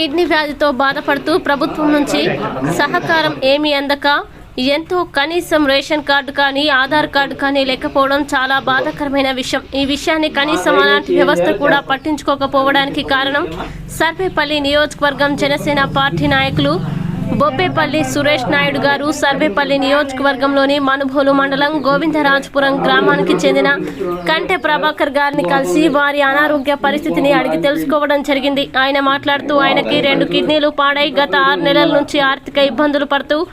Kidney వ్యాధితో బాధపడుతూ ప్రభుత్వం నుంచి సహకారం ఏమీ అందక ఎంతో కనీసం రేషన్ కార్డు కానీ ఆధార్ కార్డు కానీ లేకపోవడం చాలా బాధాకరమైన విషయం. ఈ విషయాన్ని కనీసం అలాంటి వ్యవస్థ కూడా పట్టించుకోకపోవడానికి కారణం సర్వేపల్లి నియోజకవర్గం జనసేన పార్టీ నాయకులు బొబ్బేపల్లి సురేష్ నాయుడు గారు సర్వేపల్లి నియోజకవర్గంలోని మనుభోలు మండలం గోవిందరాజపురం గ్రామానికి చెందిన కంటె ప్రభాకర్ గారిని కలిసి వారి అనారోగ్య పరిస్థితిని అడిగి తెలుసుకోవడం జరిగింది. ఆయన మాట్లాడుతూ ఆయనకి రెండు కిడ్నీలు పాడై గత ఆరు నెలల నుంచి ఆర్థిక ఇబ్బందులు పడుతూ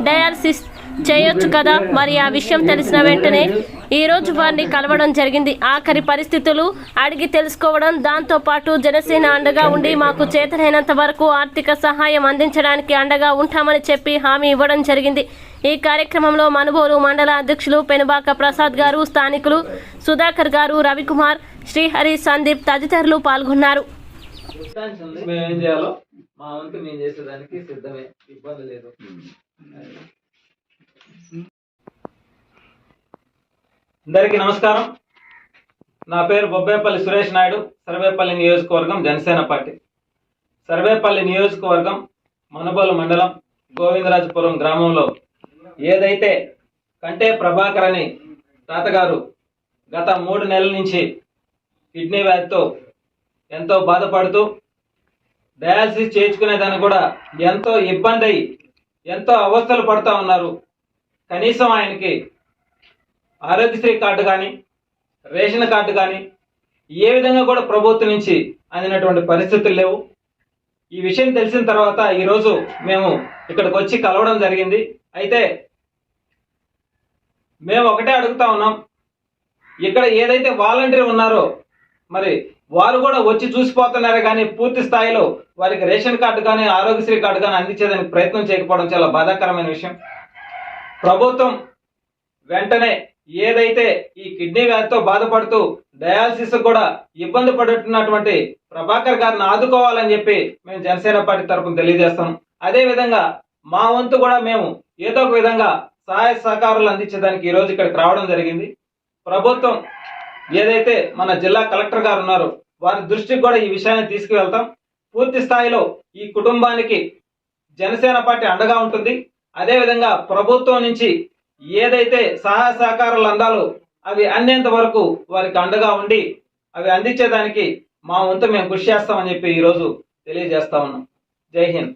డయాలసిస్ చేయొచ్చు కదా? మరి ఆ విషయం తెలిసిన వెంటనే ఈ రోజు వారిని కలవడం జరిగింది. ఆఖరి పరిస్థితులు అడిగి తెలుసుకోవడం దాంతో పాటు జనసేన అండగా ఉండి మాకు చేతనైనంత వరకు ఆర్థిక సహాయం అందించడానికి అండగా ఉంటామని చెప్పి హామీ ఇవ్వడం జరిగింది. ఈ కార్యక్రమంలో మనుబోలు మండల అధ్యక్షులు పెనుబాక ప్రసాద్ గారు స్థానికులు సుధాకర్ గారు రవికుమార్ శ్రీహరి సందీప్ తదితరులు పాల్గొన్నారు. మా వంతు మేము చేసేదానికి సిద్ధమే. ఇబ్బంది లేదు. అందరికీ నమస్కారం. నా పేరు బొబ్బేపల్లి సురేష్ నాయుడు సర్వేపల్లి నియోజకవర్గం జనసేన పార్టీ. సర్వేపల్లి నియోజకవర్గం మనబోలు మండలం గోవిందరాజపురం గ్రామంలో ఏదైతే కంటే ప్రభాకర్ అని తాతగారు గత మూడు నెలల నుంచి కిడ్నీ వ్యాధితో ఎంతో బాధపడుతూ డయాలసిస్ చేయించుకునే దాన్ని కూడా ఎంతో ఇబ్బంది అయి ఎంతో అవస్థలు పడుతూ ఉన్నారు. కనీసం ఆయనకి ఆరోగ్యశ్రీ కార్డు కానీ రేషన్ కార్డు కానీ ఏ విధంగా కూడా ప్రభుత్వం నుంచి అందినటువంటి పరిస్థితులు లేవు. ఈ విషయం తెలిసిన తర్వాత ఈరోజు మేము ఇక్కడికి వచ్చి కలవడం జరిగింది. అయితే మేము ఒకటే అడుగుతా ఉన్నాం. ఇక్కడ ఏదైతే వాలంటీర్ ఉన్నారో మరి వారు కూడా వచ్చి చూసిపోతున్నారు కానీ పూర్తి స్థాయిలో వారికి రేషన్ కార్డు కానీ ఆరోగ్యశ్రీ కార్డు కానీ అందించేదానికి ప్రయత్నం చేయకపోవడం చాలా బాధాకరమైన విషయం. ప్రభుత్వం వెంటనే ఏదైతే ఈ కిడ్నీ వ్యాధితో బాధపడుతూ డయాలసిస్ కూడా ఇబ్బంది పడుతున్నటువంటి ప్రభాకర్ గారిని ఆదుకోవాలని చెప్పి మేము జనసేన పార్టీ తరఫున తెలియజేస్తాం. అదే విధంగా మా వంతు కూడా మేము ఏదో ఒక విధంగా సహాయ సహకారాలు అందించేదానికి ఈ రోజు ఇక్కడికి రావడం జరిగింది. ప్రభుత్వం ఏదైతే మన జిల్లా కలెక్టర్ గారు ఉన్నారో వారి దృష్టికి కూడా ఈ విషయాన్ని తీసుకువెళ్తాం. పూర్తి స్థాయిలో ఈ కుటుంబానికి జనసేన పార్టీ అండగా ఉంటుంది. అదేవిధంగా ప్రభుత్వం నుంచి ఏదైతే సహాయ సహకారాలు అందాలో అవి అందేంత వరకు వారికి అండగా ఉండి అవి అందించేదానికి మా వంతు మేము కృషి చేస్తామని చెప్పి ఈరోజు తెలియజేస్తా ఉన్నాం. జై హింద్.